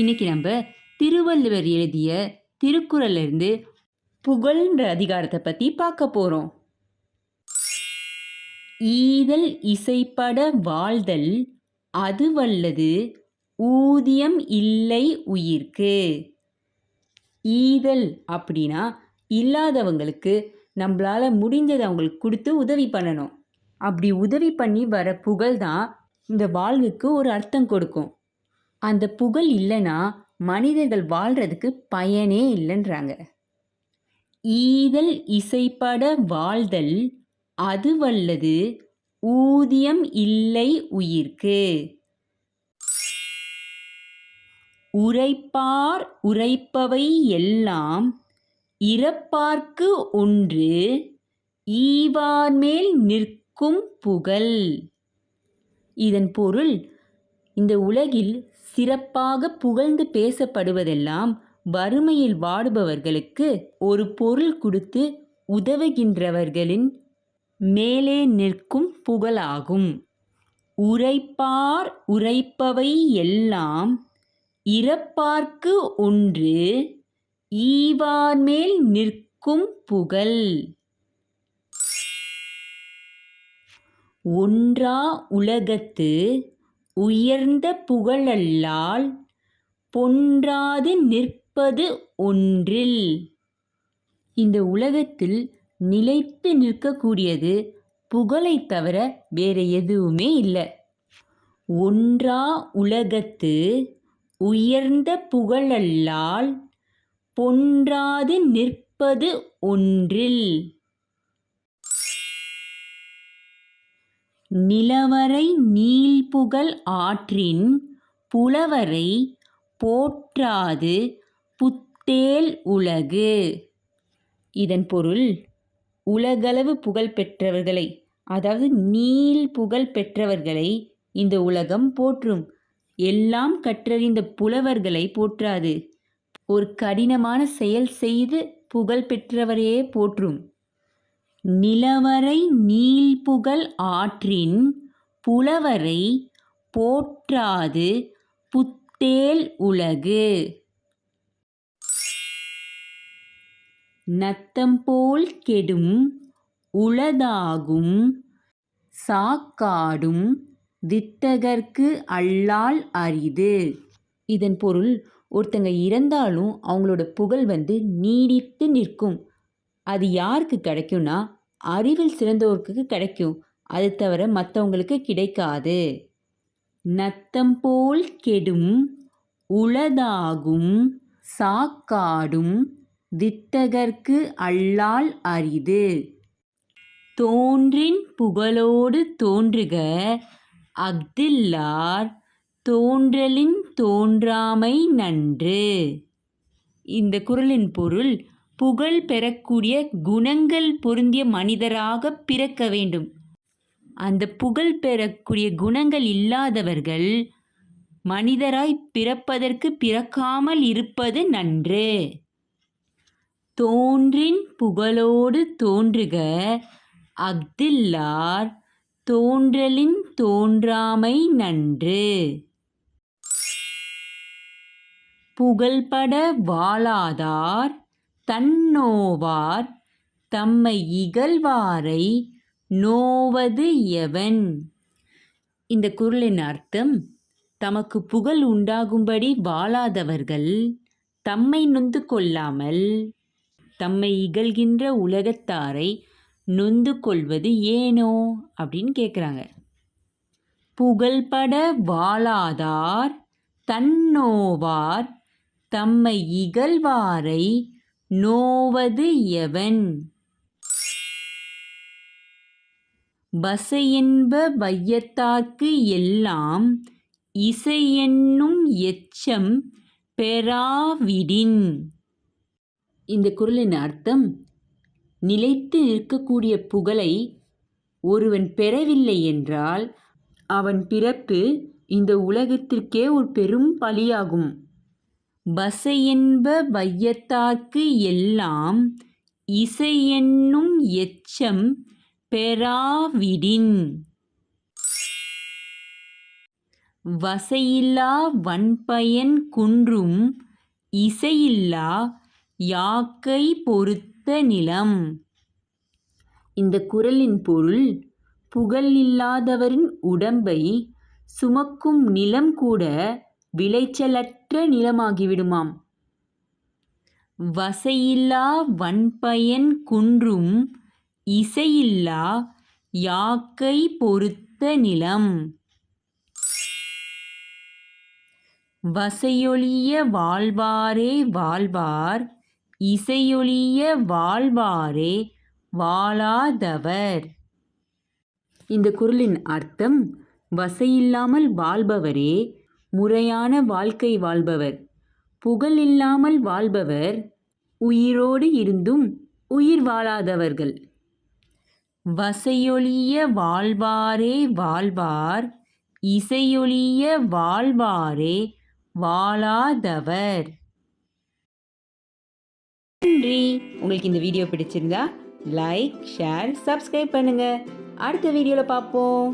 இன்னைக்கு நம்ம திருவள்ளுவர் எழுதிய திருக்குறள்ல இருந்து புகழ்ன்ற அதிகாரத்தை பற்றி பார்க்க போகிறோம் ஈதல் இசைப்பட வாழ்தல் அது வல்லது ஊதியம் இல்லை உயிர்க்கு. ஈதல் அப்படின்னா இல்லாதவங்களுக்கு நம்மளால் முடிஞ்சதை அவங்களுக்கு கொடுத்து உதவி பண்ணணும். அப்படி உதவி பண்ணி வர புகழ் தான் இந்த வாழ்வுக்கு ஒரு அர்த்தம் கொடுக்கும். அந்த புகழ் இல்லைன்னா மனிதர்கள் வாழ்கிறதுக்கு பயனே இல்லைன்றாங்க. ஈதல் இசைப்பட வாழ்தல் அது வல்லது ஊதியம் இல்லை உயிர்க்கு. உரைப்பார் உரைப்பவை எல்லாம் இறப்பார்க்கு ஒன்று ஈவார்மேல் நிற்கும் புகழ். இதன் பொருள் இந்த உலகில் சிறப்பாக புகழ்ந்து பேசப்படுவதெல்லாம் வறுமையில் வாடுபவர்களுக்கு ஒரு பொருள் கொடுத்து உதவுகின்றவர்களின் மேலே நிற்கும் புகழாகும். உரைப்பார் உரைப்பவை எல்லாம் இறப்பார்க்கு ஒன்று ஈவார்மேல் நிற்கும் புகழ். ஒன்றா உலகத்து உயர்ந்த புகழல்லால் பொன்றாது நிற்பது ஒன்றில். இந்த உலகத்தில் நிலைத்து நிற்கக்கூடியது புகழை தவிர வேறு எதுவுமே இல்லை. ஒன்றா உலகத்து உயர்ந்த புகழல்லால் பொன்றாது நிற்பது ஒன்றில். நிலவரை நீள்புகழ் ஆற்றின் புலவரை போற்றாது புத்தேல் உலகு. இதன் பொருள் உலகளவு புகழ் பெற்றவர்களை அதாவது நீள் புகழ் பெற்றவர்களை இந்த உலகம் போற்றும். எல்லாம் கற்றறிந்த புலவர்களை போற்றாது. ஒரு கடினமான செயல் செய்து புகழ் பெற்றவரையே போற்றும். நிலவரை நீள்புகழ் ஆற்றின் புலவரை போற்றாது புத்தேல் உலகு. நத்தம்போல் கெடும் உளதாகும் சாக்காடும் வித்தகர்க்கு அல்லால் அரிது. இதன் பொருள் ஒருத்தங்க இறந்தாலும் அவங்களோட புகழ் வந்து நீடித்து நிற்கும். அது யாருக்கு கிடைக்கும்னா அறிவில் சிறந்தோருக்கு கிடைக்கும். அது தவிர மற்றவங்களுக்கு கிடைக்காது. நத்தம் போல் கெடும் உளதாகும் சாக்காடும் வித்தகர்க்கு அல்லால் அரிது. தோன்றின் புகழோடு தோன்றுக அஃதில்லார் தோன்றலின் தோன்றாமை நன்று. இந்த குறளின் பொருள் புகழ் பெறக்கூடிய குணங்கள் பொருந்திய மனிதராக பிறக்க வேண்டும். அந்த புகழ் பெறக்கூடிய குணங்கள் இல்லாதவர்கள் மனிதராய் பிறப்பதற்கு பிறக்காமல் இருப்பது நன்று. தோன்றின் புகழோடு தோன்றுக அஃதில்லார் தோன்றலின் தோன்றாமை நன்று. புகழ்பட வாழாதார் தன்னோவார் தம்மை இகழ்வாரை நோவது எவன்? இந்த குரலின் அர்த்தம் தமக்கு புகழ் உண்டாகும்படி வாழாதவர்கள் தம்மை நொந்து கொள்ளாமல் தம்மை இகழ்கின்ற உலகத்தாரை நொந்து கொள்வது ஏனோ? அப்படின்னு கேட்குறாங்க புகழ்பட வாழாதார் தன்னோவார் தம்மை இகழ்வாரை நோவது எவன்? பசையென்ப வையத்தார்க்கு எல்லாம் இசையென்னும் எச்சம் பெறாவிடின். இந்த குரலின் அர்த்தம் நிலைத்து நிற்கக்கூடிய புகழை ஒருவன் பெறவில்லை என்றால் அவன் பிறப்பு இந்த உலகத்திற்கே ஒரு பெரும் பலியாகும் பசையென்ப வையத்தார்க்கு எல்லாம் இசையென்னும் எச்சம் பெறாவிடின். வசையில்லா வன்பயன் குன்றும் இசையில்லா யாக்கை பொறுத்த நிலம். இந்த குரலின் பொருள் புகழ் இல்லாதவரின் உடம்பை சுமக்கும் நிலம் கூட விளைச்சலற்ற நிலமாகிவிடுமாம். வசையில்லா வன்பயன் குன்றும் இசையில்லா யாக்கை பொறுத்த நிலம். வசையொழிய வாழ்வாரே வாழ்வார் இசையொழிய வாழ்வாரே வாழாதவர். இந்த குரலின் அர்த்தம் வசையில்லாமல் வாழ்பவரே முறையான வாழ்க்கை வாழ்பவர். புகழ் இல்லாமல் வாழ்பவர் உயிரோடு இருந்தும் உயிர் வாழாதவர்கள். வசையொழிய வாழ்வாரே வாழ்வார் இசையொழிய வாழ்வாரே வாழாதவர். நன்றி. உங்களுக்கு இந்த வீடியோ பிடிச்சிருந்தா லைக் ஷேர் சப்ஸ்கிரைப் பண்ணுங்க. அடுத்த வீடியோவில் பார்ப்போம்